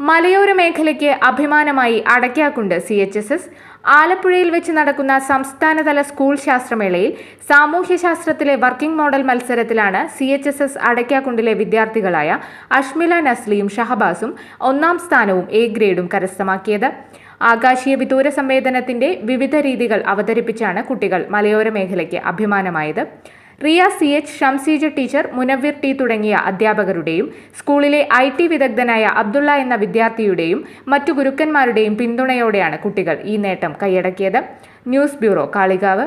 മലയോര മേഖലയ്ക്ക് അഭിമാനമായി Adakkakundu C H S S ആലപ്പുഴയിൽ വെച്ച് നടക്കുന്ന സംസ്ഥാനതല സ്കൂൾ ശാസ്ത്രമേളയിൽ സാമൂഹ്യശാസ്ത്രത്തിലെ വർക്കിംഗ് മോഡൽ മത്സരത്തിലാണ് സി എച്ച് എസ് എസ് അടയ്ക്കാക്കുണ്ടിലെ വിദ്യാർത്ഥികളായ അഷ്മില നസ്ലിയും ഷഹബാസും ഒന്നാം സ്ഥാനവും എ ഗ്രേഡും കരസ്ഥമാക്കിയത്. ആകാശീയ വിദൂര സംവേദനത്തിന്റെ വിവിധ രീതികൾ അവതരിപ്പിച്ചാണ് കുട്ടികൾ മലയോര മേഖലയ്ക്ക് അഭിമാനമായത്. Riya C H Shamseeja teacher Munavvir T തുടങ്ങിയ അധ്യാപകരുടെയും സ്കൂളിലെ ഐ ടി വിദഗ്ധനായ അബ്ദുള്ള എന്ന വിദ്യാർത്ഥിയുടെയും മറ്റു ഗുരുക്കന്മാരുടെയും പിന്തുണയോടെയാണ് കുട്ടികൾ ഈ നേട്ടം കൈയടക്കിയത്. News bureau Kalikavu.